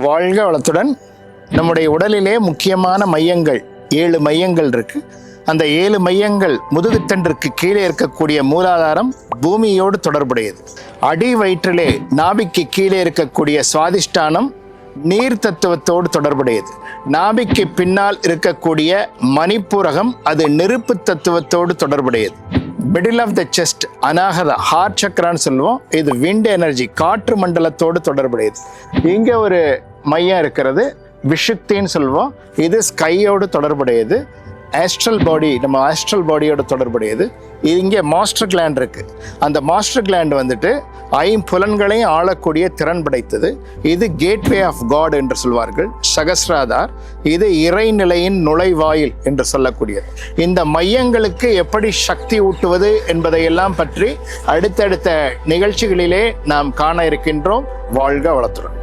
வாழ்க வளத்துடன். நம்முடைய உடலிலே முக்கியமான மையங்கள் ஏழு மையங்கள் இருக்கு. அந்த ஏழு மையங்கள் முதுகுத்தண்டிற்கு கீழே இருக்கக்கூடிய மூலாதாரம் பூமியோடு தொடர்புடையது. அடி வயிற்றிலே நாபிக்கு கீழே இருக்கக்கூடிய சுவாதிஷ்டானம் நீர் தத்துவத்தோடு தொடர்புடையது. நாபிக்கு பின்னால் இருக்கக்கூடிய மணிப்பூரகம் அது நெருப்பு தத்துவத்தோடு தொடர்புடையது. மிடில் ஆஃப் த செஸ்ட் அனாகத ஹார்ட் சக்கரான்னு சொல்லுவோம். இது விண்ட் எனர்ஜி காற்று மண்டலத்தோடு தொடர்புடையது. இங்கே ஒரு மையம் இருக்கிறது விஷுக்தின்னு சொல்லுவோம். இது ஸ்கையோடு தொடர்புடையது. ஆஸ்ட்ரல் பாடி நம்ம ஆஸ்ட்ரல் பாடியோட தொடர்புடையது. இங்கே மாஸ்டர் கிளாண்ட் இருக்குது அந்த மாஸ்டர் கிளாண்ட் வந்துட்டு ஐம்புலன்களையும் ஆளக்கூடிய திறன் படைத்தது. இது கேட்வே ஆஃப் காட் என்று சொல்வார்கள். சகஸ்ராதார் இது இறைநிலையின் நுழைவாயில் என்று சொல்லக்கூடியது. இந்த மையங்களுக்கு எப்படி சக்தி ஊட்டுவது என்பதையெல்லாம் பற்றி அடுத்தடுத்த நிகழ்ச்சிகளிலே நாம் காண இருக்கின்றோம். வாழ்க வளத்துடன்